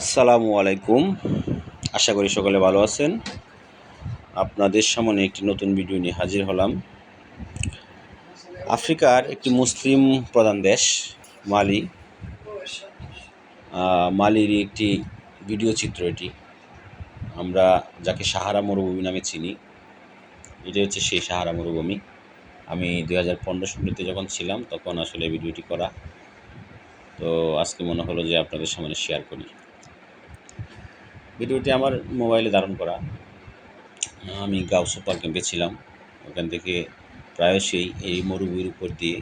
আসসালামু আলাইকুম। আশা করি সকলে ভালো আছেন। আপনাদের সামনে একটি নতুন ভিডিও নিয়ে হাজির হলাম। আফ্রিকার একটি মুসলিম প্রধান দেশ, মালি। মালির একটি ভিডিও চিত্র এটি। আমরা যাকে সাহারা মরুভূমি নামে চিনি এটি হচ্ছে সেই সাহারা মরুভূমি। আমি দুই হাজার পনেরো যখন ছিলাম, তখন আসলে ভিডিওটি করা। তো আজকে মনে হলো যে আপনাদের সামনে শেয়ার করি। ভিডিওটি আমার মোবাইলে ধারণ করা। আমি গাও সুপার ক্যাম্পে ছিলাম ওখান থেকে প্রায়শই এই মরুভূমির উপর দিয়ে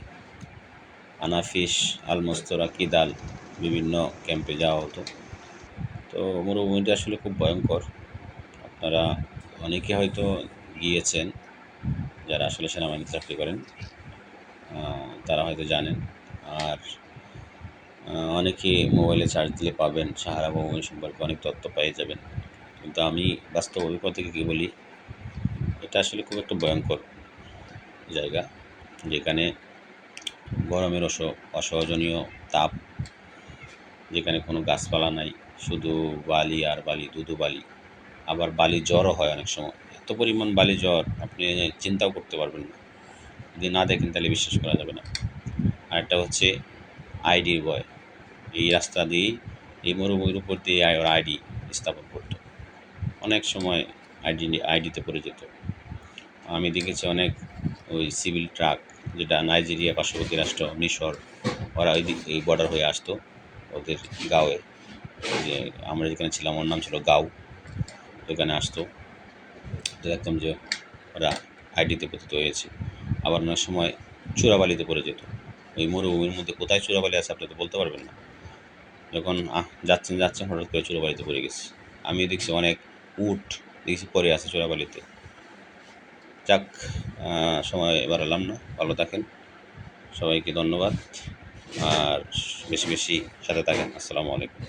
আনাফিস, আলমস্তরা, কিদাল বিভিন্ন ক্যাম্পে যাওয়া হতো। তো মরুভূমিটা আসলে খুব ভয়ঙ্কর। আপনারা অনেকে হয়তো গিয়েছেন যারা আসলে সেনাবাহিনীতে চাকরি করেন। তারা হয়তো জানেন। আর অনেকে মোবাইলে চার্জ দিলে পাবেন, সাহারা মরুভূমি সম্পর্কে অনেক তথ্য পেয়ে যাবেন। কিন্তু আমি বাস্তব অভিজ্ঞতা থেকে কী বলি, এটা আসলে খুব একটা ভয়ঙ্কর জায়গা, যেখানে গরমের অস, অসহজনীয় তাপ, যেখানে কোনো গাছপালা নাই, শুধু বালি আর বালি, দুধু বালি। আবার বালি জ্বরও হয় অনেক সময়। এত পরিমাণ বালি জ্বর, আপনি চিন্তাও করতে পারবেন না। যদি না দেখেন, তাহলে বিশ্বাস করা যাবে না। আরেকটা হচ্ছে আইডির বয় এই রাস্তা দিয়েই এই মরুভূমির উপর দিয়ে ওরা আইডি স্থাপন করতো। অনেক সময় আইডি আইডিতে পড়ে যেত। আমি দেখেছি অনেক ওই সিভিল ট্রাক যেটা নাইজেরিয়া পার্শ্ববর্তী রাষ্ট্র, মিশর, ওরা ওই এই বর্ডার হয়ে আসতো ওদের গাঁয়ে যে আমরা যেখানে ছিলাম ওর নাম ছিল গাঁও ওখানে আসতো। দেখতাম যে ওরা আইডিতে পতিত হয়েছে। আবার অনেক সময় চোরাবালিতে পড়ে যেত। ওই মরুভূমির মধ্যে কোথায় চোরাবালি আছে আপনি তো বলতে পারবেন না। যখন আহ, যাচ্ছেন যাচ্ছেন হঠাৎ করে চোরাবালিতে পড়ে গেছি। আমি দেখছি অনেক উট দেখছি পরে আছে চোরাবালিতে। যাক সময় এবার এলাম না ভালো থাকেন সবাইকে ধন্যবাদ আর বেশি বেশি সাথে থাকেন আসসালামু আলাইকুম।